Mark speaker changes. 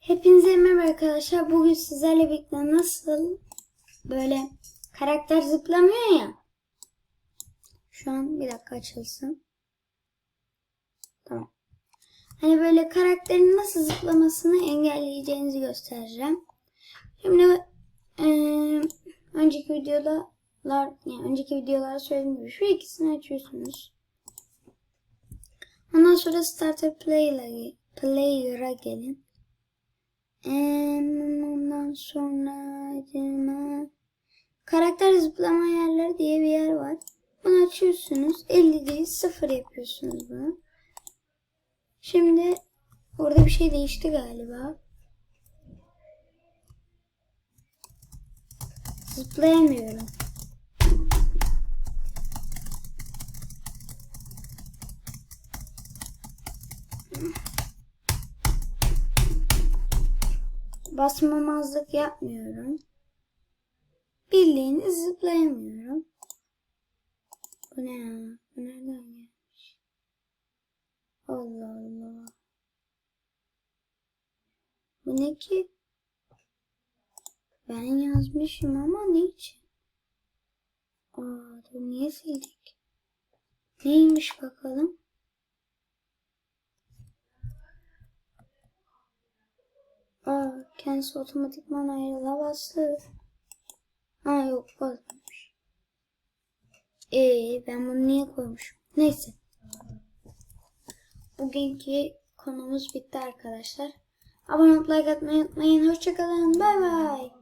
Speaker 1: Hepinize merhaba arkadaşlar. Bugün sizlerle birlikte nasıl böyle karakter zıplamıyor ya. Şu an bir dakika açılsın. Tamam. Hani böyle karakterin nasıl zıplamasını engelleyeceğinizi göstereceğim. Şimdi eee, önceki videolar yani önceki videolarda söylediğim gibi şu ikisini açıyorsunuz. Ondan sonra Starter Player'a Player'a gelin. Ondan sonra acaba- karakter zıplama yerleri diye bir yer var. Bunu açıyorsunuz. 50 değil 0 yapıyorsunuz bunu. Şimdi orada bir şey değişti galiba. Zıplayamıyorum. Basmamazlık yapmıyorum. Bildiğini zıplayamıyorum. Bu ne ya? Bu nereden gelmiş? Allah Allah. Bu ne ki? Ben yazmışım ama niçin? Aa, dur niye sildik? Neymiş bakalım? Aa, kendisi otomatikman ayrıla bastı. Ha yok basmamış. Ee, ben bunu niye koymuşum? Neyse. Bugünkü konumuz bitti arkadaşlar. Abone olup like atmayı unutmayın. Hoşçakalın. Bay bay.